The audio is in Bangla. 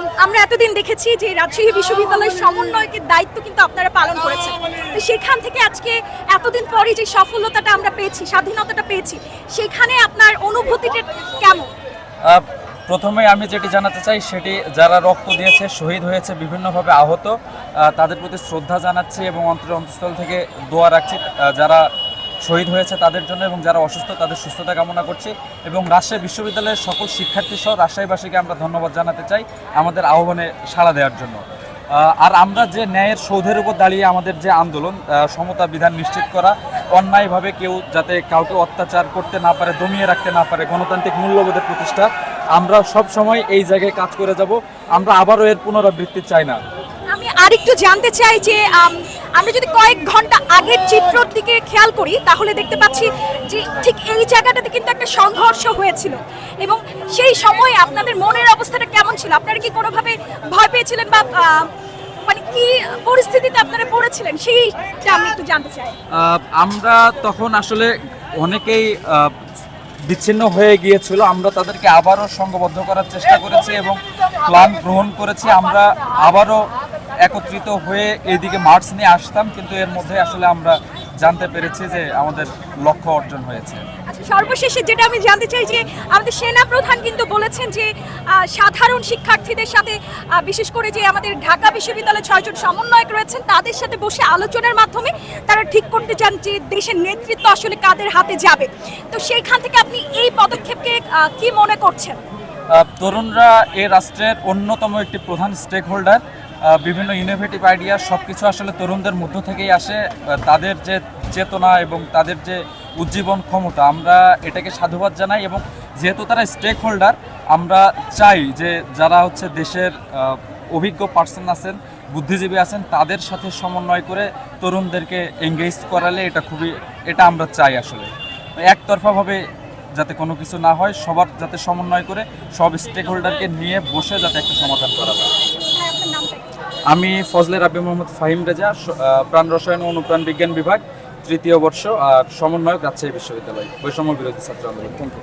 আম- আমরা এতদিন দেখেছি যে রাজশাহী বিশ্ববিদ্যালয়ের সমন্বয়কের দায়িত্ব কিন্তু আপনারা পালন করেছেন। তো সেখান থেকে আজকে এতদিন পরে যে সফলতাটা আমরা পেয়েছি, স্বাধীনতাটা পেয়েছি, সেখানে আপনার অনুভূতিটা কেমন? প্রথমে আমি যেটি জানাতে চাই, সেটি যারা রক্ত দিয়েছে, শহীদ হয়েছে, বিভিন্নভাবে আহত তাদের প্রতি শ্রদ্ধা জানাচ্ছি এবং অন্তর অন্তঃস্থল থেকে দোয়া রাখছি। যারা শহীদ হয়েছে তাদের জন্য এবং যারা অসুস্থ তাদের সুস্থতা কামনা করছি এবং রাজশাহী বিশ্ববিদ্যালয়ের সকল শিক্ষার্থী সহ রাজশাহীবাসীকে আমরা ধন্যবাদ জানাতে চাই আমাদের আহ্বানে সাড়া দেওয়ার জন্য। আর আমরা যে ন্যায়ের সৌধের উপর দাঁড়িয়ে আমাদের যে আন্দোলন সমতা বিধান নিশ্চিত করা, অন্যায়ভাবে কেউ যাতে কাউকে অত্যাচার করতে না পারে, দমিয়ে রাখতে না পারে গণতান্ত্রিক মূল্যবোধের প্রতিষ্ঠা, আমরা সব সময় এই জায়গায় কাজ করে যাব। আমরা আবারও এর পুনরাবৃত্তি চাই না। আমি আরেকটু জানতে চাই যে আমরা যদি কয়েক ঘণ্টা আগের চিত্রর দিকে খেয়াল করি, তাহলে দেখতে পাচ্ছি যে ঠিক এই জায়গাটাতে কিন্তু একটা সংঘর্ষ হয়েছিল। এবং সেই সময়ে আপনাদের মনের অবস্থাটা কেমন ছিল? আপনারা কি কোনোভাবে ভয় পেয়েছিলেন বা মানে কি পরিস্থিতিতে আপনারা পড়েছিলেন? সেইটা আমি একটু জানতে চাই। আমরা তখন আসলে অনেকেই বিচ্ছিন্ন হয়ে গিয়েছিল। আমরা তাদেরকে আবারও সংঘবদ্ধ করার চেষ্টা করেছি এবং প্ল্যান গ্রহণ করেছি। আমরা আবারও একত্রিত হয়ে এইদিকে মার্চ নিয়ে আসতাম কিন্তু এর মধ্যে আসলে আমরা জানতে পেরেছি যে আমাদের লক্ষ্য অর্জন হয়েছে। আচ্ছা সর্বশেষে যেটা আমি জানতে চাই যে আমাদের সেনা প্রধান কিন্তু বলেছেন যে সাধারণ শিক্ষার্থীদের সাথে বিশেষ করে যে আমাদের ঢাকা বিশ্ববিদ্যালয়ে ছয়জন সমন্বয়ক রয়েছেন তাদের সাথে বসে আলোচনার মাধ্যমে তারা ঠিক করতে চান যে দেশের নেতৃত্ব আসলে কাদের হাতে যাবে। তো সেইখান থেকে আপনি এই পদক্ষেপকে কি মনে করছেন? তরুণরা এ রাষ্ট্রের অন্যতম একটি প্রধান স্টেক হোল্ডার বিভিন্ন ইনোভেটিভ আইডিয়া সব কিছু আসলে তরুণদের মধ্য থেকেই আসে। তাদের যে চেতনা এবং তাদের যে উজ্জীবন ক্ষমতা, আমরা এটাকে সাধুবাদ জানাই এবং যেহেতু তারা স্টেক হোল্ডার আমরা চাই যে যারা হচ্ছে দেশের অভিজ্ঞ পার্সন আছেন, বুদ্ধিজীবী আছেন, তাদের সাথে সমন্বয় করে তরুণদেরকে এঙ্গেজ করালে এটা খুবই, এটা আমরা চাই আসলে। একতরফাভাবে যাতে কোনো কিছু না হয়, সবার যাতে সমন্বয় করে, সব স্টেক হোল্ডারকে নিয়ে বসে যাতে একটা সমাধান করা হয় আমি ফজলে রাবি মোহাম্মদ ফাহিম রেজা প্রাণ রসায়ন ও অনুপ্রাণ বিজ্ঞান বিভাগ, তৃতীয় বর্ষ আর সমন্বয়ক রাজশাহী বিশ্ববিদ্যালয়। বৈষম্য বিরোধী ছাত্র আন্দোলন। Thank you